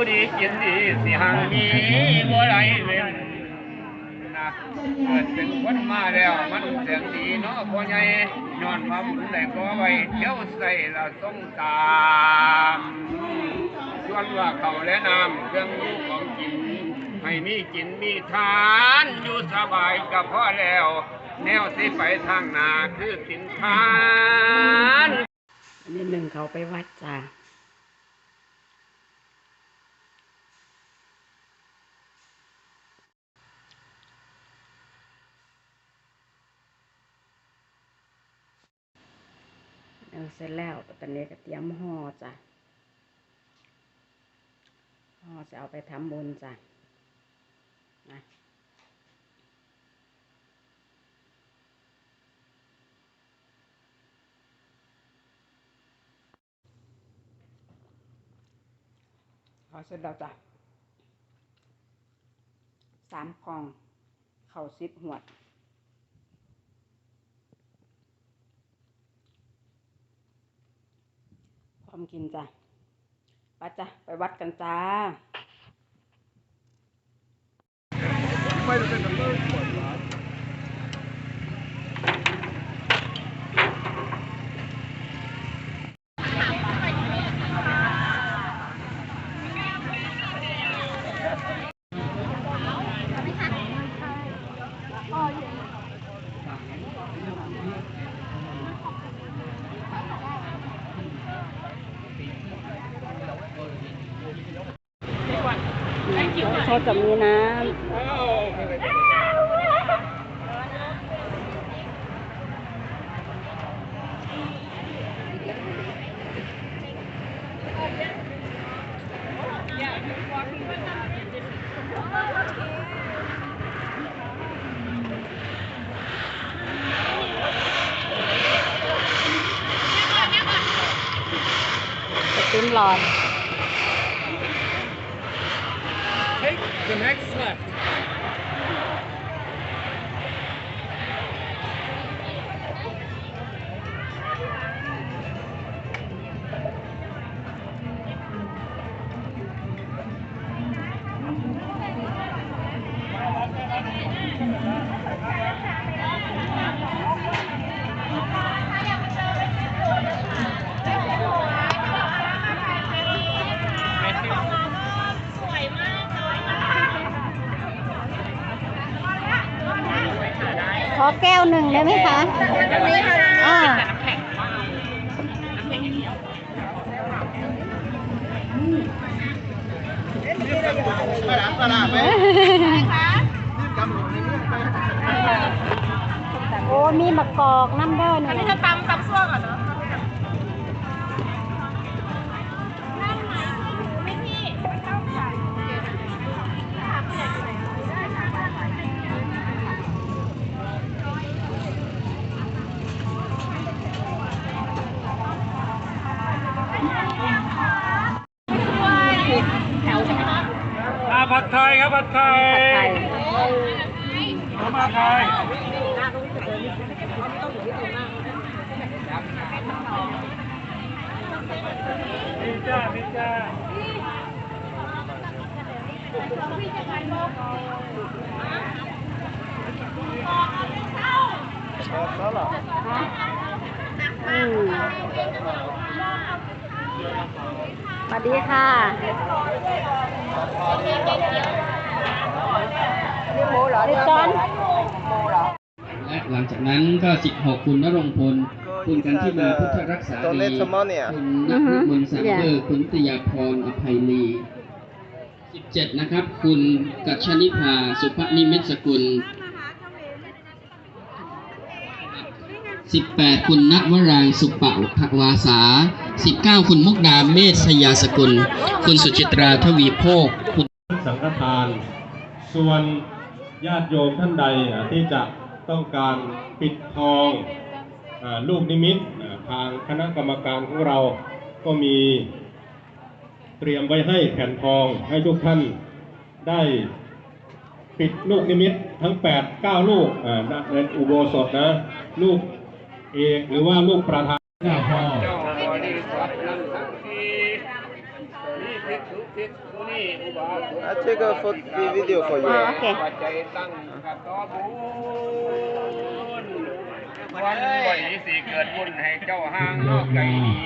อยู่ดีกินดีสิหังมีบ่ไรเว้นนะเกิดเป็นคนมาแล้วมันเสียงดีเนาะพ่อใหญ่ย้อนมาบุญได้ก็ไว้เที่ยวใส่ละต้องตามส่วนว่าเขาและน้ำเครื่องรูของกินให้มีกินมีทานอยู่สบายก็พอแล้ว แนวสิไปทางนาคือกินทานอันนี้หนึ่งเขาไปวัดจ้า อเสร็จแล้วตอนนี้ก็เตรียมห่อจ้ะห่อจะเอาไปทำบุญจ้ะนะห่อเสร็จแล้วจ้ะสามกล่องเข่าซิบหวด พร้อ มกินจ้ะไปจ้ะไปวัดกันจ้าเข เขาจะมีน้ำกระตุ้นหลอด Take the next left. อแก้วหนึ่งได้ไหมคะอ่าโอ้มีมะกอกน้ำเด้อนี่จะตำตำซั่วก่อนเนาะ ไทยครับผัดไทยผัดไทยข้าวมาไทยนี่จ้านี่จ้าอืม สวัสดีค่ะพี่จอนและหลังจากนั้นก็ 16 คุณนรงพล คุณกันที่มาพุทธรักษาดี Donate some money อะคุณนัทมนต์สังเกอร์คุณตยาพรอภัยลี17 นะครับ คุณกัจชนิภา สุภนิมิตสกุล 18 คุณณวรางค์สุปะภวาสา 19 คุณมุกดาเมษยาสกุล คุณสุจิตราทวีโภคคุณสังฆทาน ส่วนญาติโยมท่านใดที่จะต้องการปิดทองอลูกนิมิตทางคณะกรรมการของเราก็มีเตรียมไว้ให้แผ่นทองให้ทุกท่านได้ปิดลูกนิมิตทั้ง 8 9 ลูกในอุโบสถนะ ลูกเอกหรือว่าลูกประธาน เจ้าพ่อเจ้าบริษัทนั้นทั้งทีนี่ภิกษุทิศผู้นี้อุบาสก I take a photo video for อ๋อ you. โอเคปัจจัยตั้งกับต่อบุญวันไหวสิเกิดบุญให้เจ้าห่างนอกไกลหนี